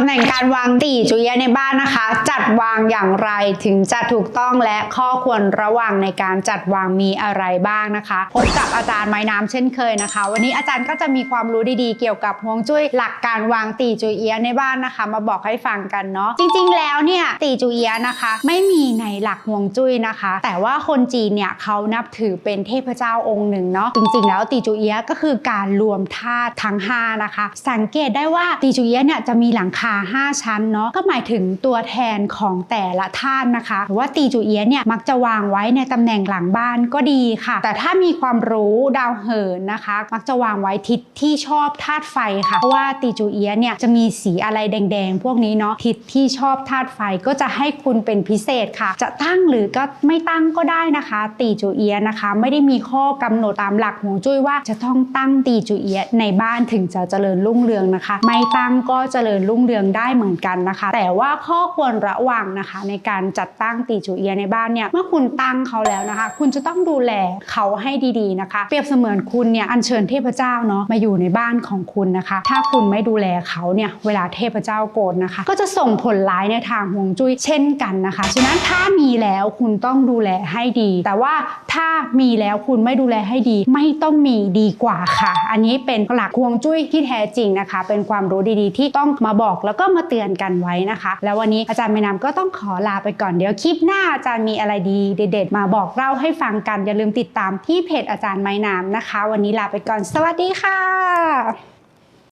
ำแหน่งการวางตีจุเยะในบ้านนะคะ จัดวางอย่างไรถึงจะถูกต้องและข้อควรระวังในการจัดวางมีอะไรบ้างนะคะพบกับอาจารย์ไม้น้ำเช่นเคยนะคะ วันนี้อาจารย์ก็จะมีความรู้ดีๆ เกี่ยวกับฮวงจุ้ยหลักการวางตีจุเอียในบ้านนะคะ มาบอกให้ฟังกันเนาะจริงๆ แล้วเนี่ยตีจุเอียนะคะ ไม่มีในหลักฮวงจุ้ยนะคะ แต่ว่าคนจีนเนี่ยเขานับถือเป็นเทพเจ้าองค์หนึ่งเนาะจริงๆ แล้วตีจุเอียก็คือการรวมธาตุทั้งห้านะคะสังเกตได้ว่าตีจุเอียเนี่ยจะมีหลังคา5 ชั้นเนาะก็หมายถึงตัวแทนของแต่ละธาตุนะคะหรือว่าตีจุเอียเนี่ยมักจะวางไว้ในตำแหน่งหลังบ้านก็ดีค่ะ แต่ถ้ามีความรู้ดาวเหินนะคะ มักจะวางไว้ทิศที่ชอบธาตุไฟค่ะเพราะว่าตีจูเอียเนี่ยจะมีสีอะไรแดงๆ พวกนี้เนาะทิศที่ชอบธาตุไฟก็จะให้คุณเป็นพิเศษค่ะ จะตั้งหรือก็ไม่ตั้งก็ได้นะคะ ตีจูเอียนะคะ ไม่ได้มีข้อกำหนดตามหลักหวงจุ้ยว่าจะต้องตั้งตีจูเอียในบ้านถึงจะเจริญรุ่งเรืองนะคะ ไม่ตั้งก็เจริญรุ่งเรืองได้เหมือนกันนะคะ แต่ว่าข้อควรระวังนะคะ ในการจัดตั้งตีจูเอียในบ้านเนี่ยเมื่อคุณตั้งเขาแล้วนะคะ คุณจะต้องดูแลเขาให้ดีๆนะคะ เปรียบเสมือนคุณเนี่ยอัญเชิญเทพเจ้าเนาะมาอยู่ในบ้านของคุณนะคะ ถ้าคุณไม่ดูแลเขาเนี่ยเวลาเทพเจ้าโกรธนะคะ ก็จะส่งผลร้ายในทางฮวงจุ้ยเช่นกันนะคะฉะนั้นถ้ามีแล้วคุณต้องดูแลให้ดี แต่ว่าถ้ามีแล้วคุณไม่ดูแลให้ดี ไม่ต้องมีดีกว่าค่ะ อันนี้เป็นหลักฮวงจุ้ยที่แท้จริงนะคะ เป็นความรู้ดีๆ ที่ต้องมาบอกแล้วก็มาเตือนกันไว้นะคะ แล้ววันนี้อาจารย์ไม่นำก็ต้องขอลาไปก่อนเดี๋ยวคลิปหน้าอาจารย์มีอะไรดีเด็ดๆมาบอกเล่าให้ฟังกันอย่าลืมติดตามที่เพจอาจารย์ไม้น้ำนะคะ วันนี้ลาไปก่อนสวัสดีค่ะ